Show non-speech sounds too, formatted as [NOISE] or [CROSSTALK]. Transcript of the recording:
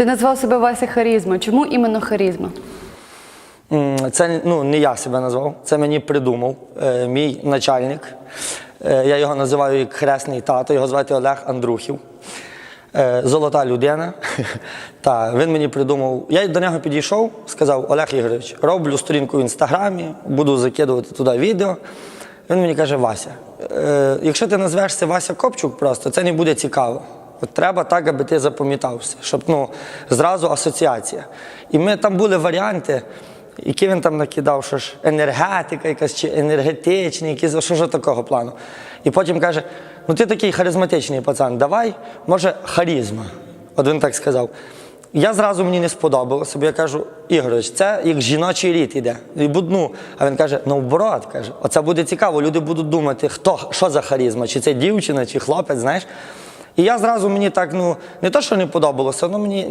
Ти назвав себе Вася Харізма. Чому іменно харізма? Це ну, не я себе назвав, це мені придумав е, мій начальник. Е, я його називаю як хресний тато, його звати Олег Андрухів. Е, золота людина. [LAUGHS] Та, він мені придумав. Я до нього підійшов, сказав: Олег Ігорович, роблю сторінку в інстаграмі, буду закидувати туди відео. Він мені каже: Вася, якщо ти назвешся Вася Копчук просто, це не буде цікаво. От треба так, аби ти запам'ятався, щоб ну, зразу асоціація. І ми там були варіанти, які він там накидав, що ж енергетика якась чи енергетичний, якісь що ж такого плану. І потім каже: ну ти такий харизматичний пацан, давай, може, харізма. От він так сказав. Я зразу мені не сподобалося, бо я кажу, Ігорович, це як жіночий рід іде. І буд- ну, а він каже, наоборот, каже, оце буде цікаво, люди будуть думати, хто, що за харізма, чи це дівчина, чи хлопець, знаєш. І я зразу мені так, ну, не то, що не подобалося, але мені.